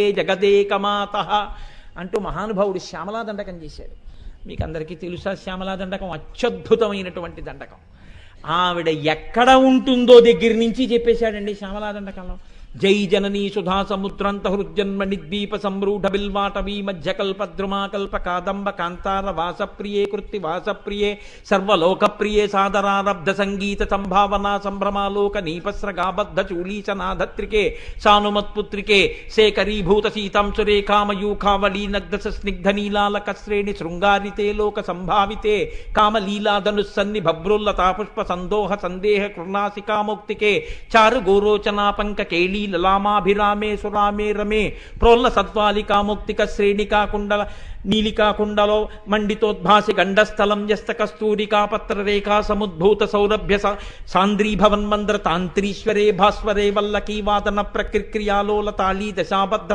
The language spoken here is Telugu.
జగదేకమాత అంటూ మహానుభావుడు శ్యామలా దండకం చేశాడు. మీకు అందరికీ తెలుసా శ్యామలా దండకం అత్యద్భుతమైనటువంటి దండకం. ఆవిడ ఎక్కడ ఉంటుందో దగ్గర నుంచి చెప్పేశాడండి శ్యామలా దండకంలో. జై జననీ సుధా సముద్రంత హృజన్మ నిద్వీప సంరూఢ బిల్వాటవీ మధ్య కల్పద్రుమా కల్ప కాదంబ కాంతార వాసప్రియే కృత్తి వాసప్రియే సర్వలోకప్రియే సాదరారబ్ధ సంగీత సంభావనా సంభ్రమాలోక నీపస్రగాబద్ధ చూలీచనాధత్రికే సానుమత్పుత్రికే సేకరీభూత సీతాంశురేఖామయూఖావళీ నగ్ధ స్నిగ్ధ నీలాలక శ్రేణి శృంగారితే లోక సంభావితే కామలీలాధనుస్సన్ని భభ్రుల్లతా పుష్ప సందోహ సందేహ కృణాసికాముక్తికే చారు గోరోచనాపంక కేళీ లలామాభిరామే సురామే రమే ప్రోల్ల సత్వాలికా సద్వాలికాముక్తిక శ్రేణికా కుండల నీలికా కుండలో మండితోద్భాసి గండస్థలం యస్త కస్తూరికా పత్రరేఖా సముద్భూత సౌరభ్య సా- సాంద్రీభవన్మంద్ర తాంత్రీశ్వరే భాస్వరే వల్లకీ వాదన ప్రక్రియాలోల తాళీ దశాబద్ధ